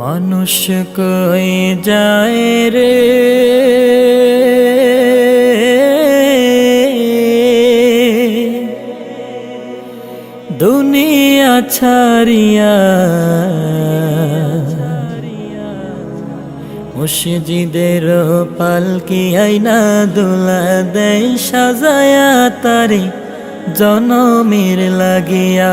মানুষ কই যায় রে? দুনিয়া ছাড়িয়া মুর্শিদের পালকি আইনা দুলা দেয় সাজায়া তারে জনমের লাগিয়া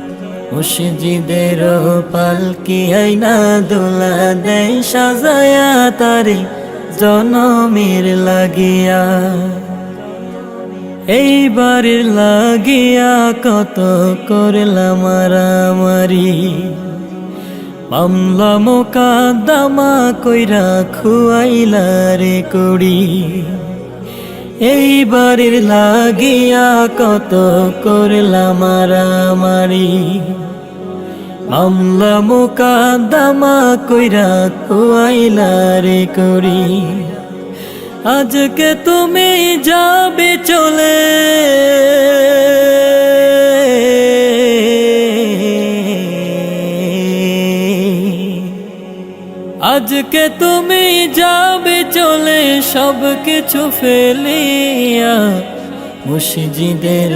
মুর্শিদের পালকি আইনা দুলা দেয় সাজায়া তারে জনমের লাগিয়া। এইবার লাগিয়া কত করলাম মারামারি মামলা মোকাদ্দমা কইরা খুয়াইলা রে কড়ি। এইবারের লাগিয়া কত করলাম মারামারি মামলা মোকাদ্দমা কইরা খুয়াইলা রে কড়ি আজকে তুমি যাবে চলে। আজকে তুমি যাবে চলে সব কিছু ফেলিয়া মুর্শিদের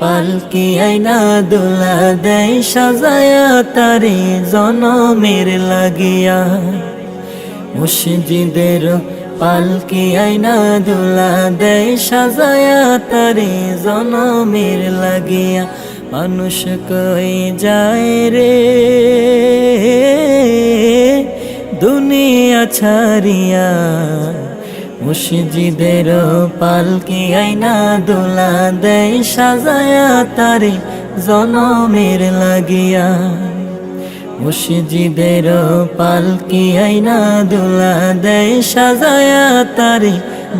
পালকি আইনা দোলা দেয়, সাজায়া তারে জনমের লাগিয়া। মুর্শিদের পালকি আইনা দোলা দেয়, সাজায়া তারে জনমের লাগিয়া। মানুষ কই যায় রে? ছাড়িয়া মুর্শিদের পালকি আইনা দোলা দেয়, সাজায়া তারে জনমের লাগিয়া। মুর্শিদের পালকি আইনা দোলা দেয়, সাজায়া তারে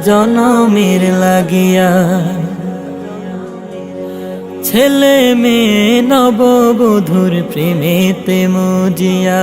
জনমের লাগিয়া। ছেলে মেয়ে নববধুর প্রেমেতে মজিয়া।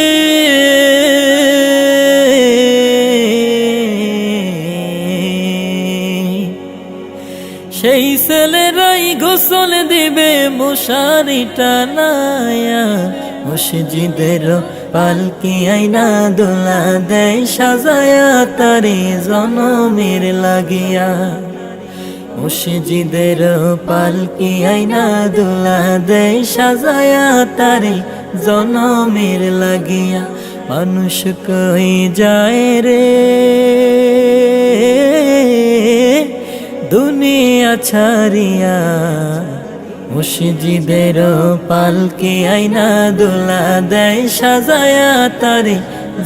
ছেলেরাই গোসল দিবে মশারি টানায়া মসজিদের পালকি আইনা দোলা দেয়, সাজায়া তারে জনমের লাগিয়া। মসজিদের পালকি আইনা দোলা দেয়, সাজায়া তারে জনমের লাগিয়া। মানুষ কই যায় রে? ছাড়িয়া মুর্শিদের পালকি আইনা দোলা দেয়, সাজায়া তারে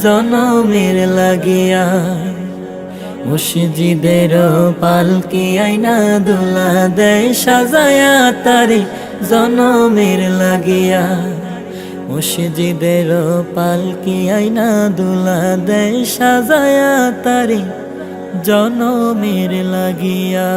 জনমের লাগিয়া। মুর্শিদের পালকি আইনা দোলা দেয়, সাজায়া তারে জনমের লাগিয়া। মুর্শিদের পালকি আইনা দোলা দেয়, সাজায়া তারে জনমের লাগিয়া।